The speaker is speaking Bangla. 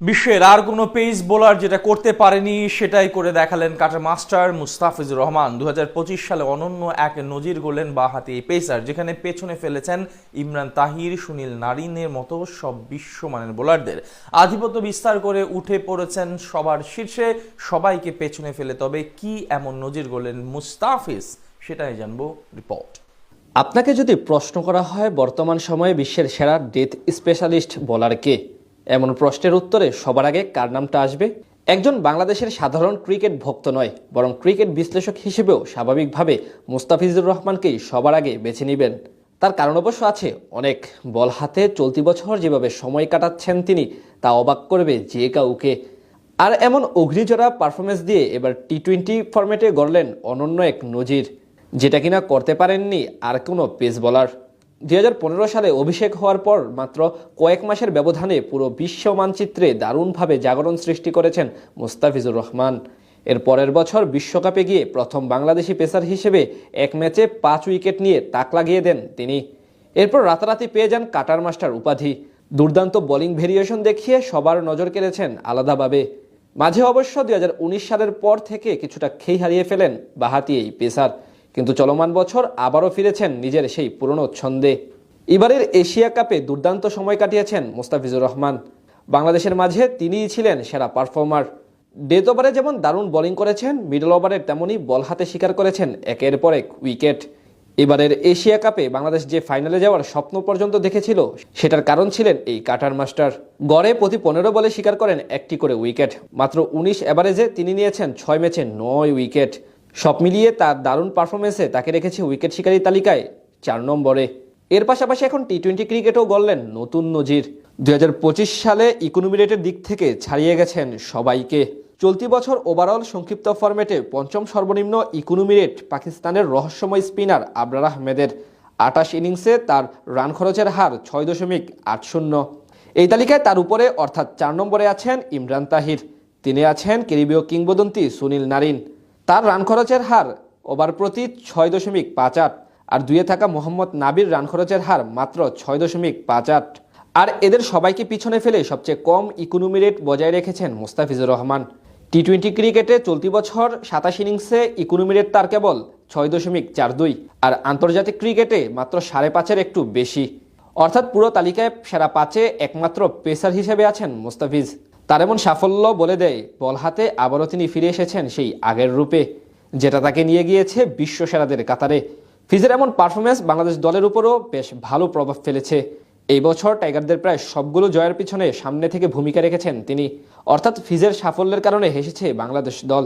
বিশ্বের আর কোনো পেস বোলার যেটা করতে পারেনি সেটাই করে দেখালেন কাটার মাস্টার মুস্তাফিজুর রহমান। দু হাজার পঁচিশ সালে অনন্য এক নজির গড়লেন বাহাতি এই পেসার, যেখানে পেছনে ফেলেছেন ইমরান তাহির, সুনীল নারিনের মতো সব বিশ্বমানের বোলারদের। আধিপত্য বিস্তার করে উঠে পড়েছেন সবার শীর্ষে। সবাইকে পেছনে ফেলে, তবে কি এমন নজির গড়লেন মুস্তাফিজ, সেটাই জানব রিপোর্ট। আপনাকে যদি প্রশ্ন করা হয় বর্তমান সময়ে বিশ্বের সেরা ডেথ স্পেশালিস্ট বোলার কে? এমন প্রশ্নের উত্তরে সবার আগে কার নামটা আসবে? একজন বাংলাদেশের সাধারণ ক্রিকেট ভক্ত নয়, বরং ক্রিকেট বিশ্লেষক হিসেবেও স্বাভাবিকভাবে মুস্তাফিজুর রহমানকেই সবার আগে বেছে নেবেন। তার কারণ অবশ্য আছে অনেক। বল হাতে চলতি বছর যেভাবে সময় কাটাচ্ছেন তিনি, তা অবাক করবে যে কাউকে। আর এমন অগ্নিজরা পারফরমেন্স দিয়ে এবার টি টোয়েন্টি ফরম্যাটে গড়লেন অনন্য এক নজির, যেটা কিনা করতে পারেননি আর কোনো পেস বলার। দুই হাজার পনেরো সালে অভিষেক হওয়ার পর মাত্র কয়েক মাসের ব্যবধানে পুরো বিশ্ব মানচিত্রে দারুণভাবে জাগরণ সৃষ্টি করেছেন মুস্তাফিজুর রহমান। এর পরের বছর বিশ্বকাপে গিয়ে প্রথম বাংলাদেশি পেসার হিসেবে এক ম্যাচে পাঁচ উইকেট নিয়ে তাক লাগিয়ে দেন তিনি। এরপর রাতারাতি পেয়ে যান কাটার মাস্টার উপাধি। দুর্দান্ত বোলিং ভেরিয়েশন দেখিয়ে সবার নজর কেড়েছেন আলাদাভাবে। মাঝে অবশ্য দুই হাজার উনিশ সালের পর থেকে কিছুটা খেই হারিয়ে ফেলেন বাহাতি এই পেসার। কিন্তু চলমান বছর আবারও ফিরেছেন নিজের সেই পুরনো ছন্দে। এবারের এশিয়া কাপে দুর্দান্ত সময় কাটিয়েছেন মোস্তাফিজুর রহমান। বাংলাদেশের মাঝে তিনিই ছিলেন সেরা পারফর্মার। ডেথ ওভারে যেমন দারুণ বোলিং করেছেন, মিডল ওভারে তেমনই বল হাতে শিকার করেছেন একের পর এক উইকেট। এবারের এশিয়া কাপে বাংলাদেশ যে ফাইনালে যাওয়ার স্বপ্ন পর্যন্ত দেখেছিল, সেটার কারণ ছিলেন এই কাটার মাস্টার। গড়ে প্রতি পনেরো বলে শিকার করেন একটি করে উইকেট, মাত্র উনিশ এভারেজে তিনি নিয়েছেন ছয় ম্যাচে নয় উইকেট। সব মিলিয়ে তার দারুণ পারফরমেন্সে তাকে রেখেছে উইকেট শিকারী তালিকায় চার নম্বরে। এর পাশাপাশি এখন টি টোয়েন্টি ক্রিকেটও গড়লেন নতুন নজির। দুই হাজার পঁচিশ সালে ইকোনমি রেটের দিক থেকে ছাড়িয়ে গেছেন সবাইকে। চলতি বছর ওভারঅল সংক্ষিপ্ত ফরম্যাটে পঞ্চম সর্বনিম্ন ইকোনমি রেট পাকিস্তানের রহস্যময় স্পিনার আবরার আহমেদের। আটাশ ইনিংসে তার রান খরচের হার ছয় দশমিক আট শূন্য। এই তালিকায় তার উপরে অর্থাৎ চার নম্বরে আছেন ইমরান তাহির। তিনি আছেন ক্যারিবীয় কিংবদন্তি সুনীল নারিন। তার রান খরচের হার ওভার প্রতি ছয় দশমিক পাঁচ আট, আর দুয়ে থাকা মোহাম্মদ নাবির রান খরচের হার মাত্র ছয় দশমিক পাঁচ আট। আর এদের সবাইকে পিছনে ফেলে সবচেয়ে কম ইকোনমি রেট বজায় রেখেছেন মুস্তাফিজুর রহমান। টি টোয়েন্টি ক্রিকেটে চলতি বছর সাতাশ ইনিংসে ইকোনমি রেট তার কেবল ছয় দশমিক চার দুই, আর আন্তর্জাতিক ক্রিকেটে মাত্র সাড়ে পাঁচের একটু বেশি। অর্থাৎ পুরো তালিকায় সেরা পাঁচে একমাত্র পেসার হিসেবে আছেন মুস্তাফিজ। তার এমন সাফল্য বলে দেয়, বল হাতে আবারও তিনি ফিরে এসেছেন সেই আগের রূপে, যেটা তাকে নিয়ে গিয়েছে বিশ্ব সেরাদের কাতারে। ফিজের এমন পারফরমেন্স বাংলাদেশ দলের উপরও বেশ ভালো প্রভাব ফেলেছে। এই বছর টাইগারদের প্রায় সবগুলো জয়ের পিছনে সামনে থেকে ভূমিকা রেখেছেন তিনি। অর্থাৎ ফিজের সাফল্যের কারণে হেসেছে বাংলাদেশ দল।